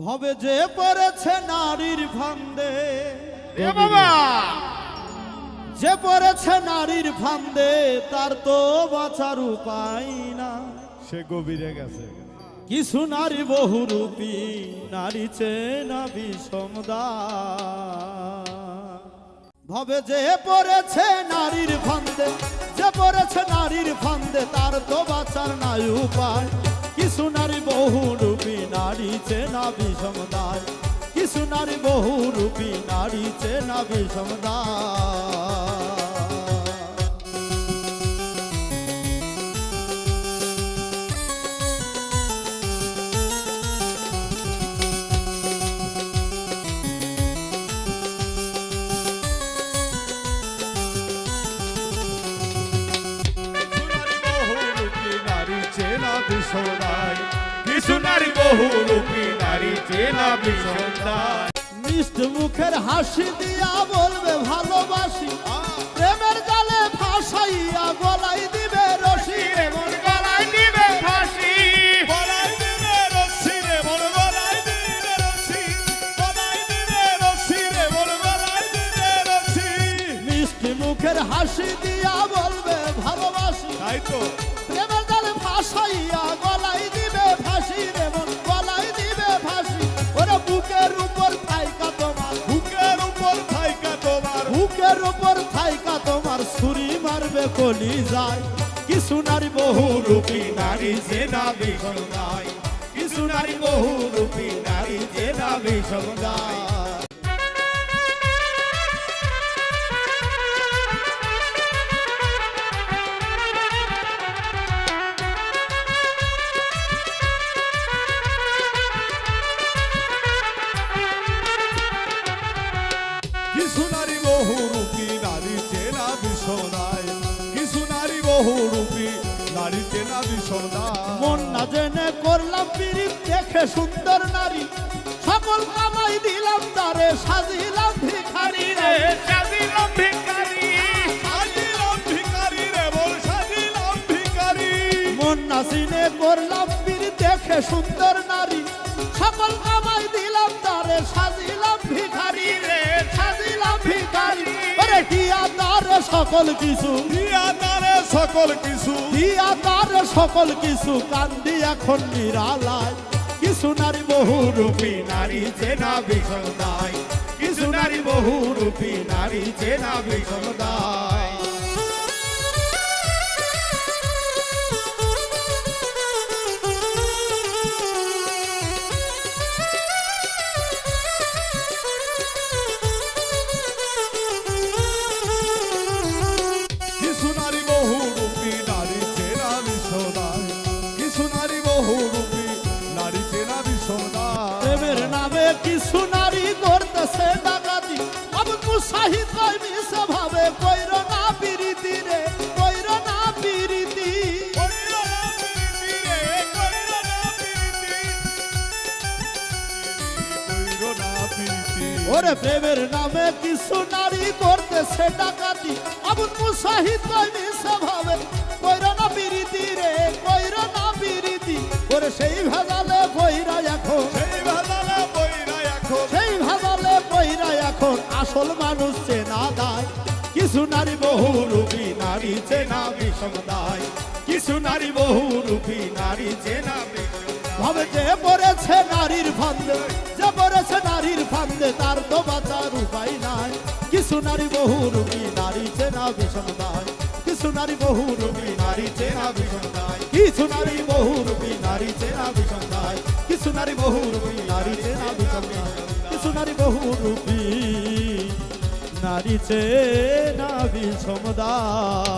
ভবে যে পড়েছে নারীর ফান্দে বাবা! যে পড়েছে নারীর ফান্দে তার তো বাঁচার উপায় না। সে গভীরে গেছে। কিছু নারী বহুরূপী নারী চেনা বিষমদা ভবে যে পড়েছে নারীর ফান্দে যে পড়েছে নারীর ফান্দে তার তো বাঁচার নাই উপায়। নারী চেনা বিষমদায় কিছু নারী বহুরূপী নারী চেনা বিষমদায় চেনা কিছু নারী বহুরূপী নারী চেনা বিষদায় মিষ্ট মুখের হাসি দিয়া বলবে ভালোবাসি। প্রেমের জালে ফাঁসাইয়া গলাই দিবে রশি। মন গলায় দিবে ফাঁসি। দিবে রে মন গলায় দিবে রশ্মি রে মন গলায় দিবে মিষ্টি মুখের হাসি দিয়া বলবে ভালোবাসি। তাই তো। প্রেমের জালে ফাঁসাইয়া গলাই ছুরি মারবে কলি যায় কিছু নারী বহুরূপী নারী যে না বিষমদায় কিছু নারী বহুরূপী নারী যে না বিষমদায় কিছু নারী বহুরূপী নারী চেনা বিষদায় কিছু নারী বহুরূপী নারী চেনা বিষদায় মন না জেনে করলাম পিরিত দেখে সুন্দর নারী। সকল কামাই দিলাম তারে সাজিলাম ভিখারি রে। সাজিলাম ভিখারি। সাজিলাম ভিখারি রে বল সাজিলাম ভিখারি। মন না চিনে করলাম পিরিত দেখে সুন্দর নারী। সকল কামাই দিলাম তারে সাজিলাম ভিখারি রে। সাজিলাম তারে সকল কিছু। দিয়া তারে সকল কিছু। দিয়া তারে সকল কিছু। কান্দি এখন নিরালায়। কিছু নারী বহুরূপী নারী চেনা বিষদায় কিছু নারী বহুরূপী নারী চেনা বিষমদায় বহুরূপী নারী চেনা বিষদায় প্রেমের নামে কিছু নারী করতেছে ডাকাতি। আবুল মুসাহিদ কই মিশে ভাবে কইর না পিরিতি রে কইর না পিরিতি। ওরে প্রেমের নামে কিছু নারী করতেছে ডাকাতি। আবুল মুসাহিদ কই মিশে ভাবে সেই ভেজালে কইরা এখন। সেই ভাজালে বইরা এখন। সেই ভাজালে কইরা এখন। আসল মানুষ চেনা দায়। কিছু নারী বহুরূপী নারী চেনা বিষমদায় কিছু নারী বহুরূপী নারী চেনা ভাবে যে পড়েছে নারীর ফান্দে যে পড়েছে নারীর ফান্দে তার তো কিছু বহু রূপী, নারী চেনা কি কিছু নারী বহুরূপী নারী চেনা কি কিছু নারী বহুরূপী নারী চেনা কি কিছু নারী বহুরূপী নারী চেনা বিষমদায়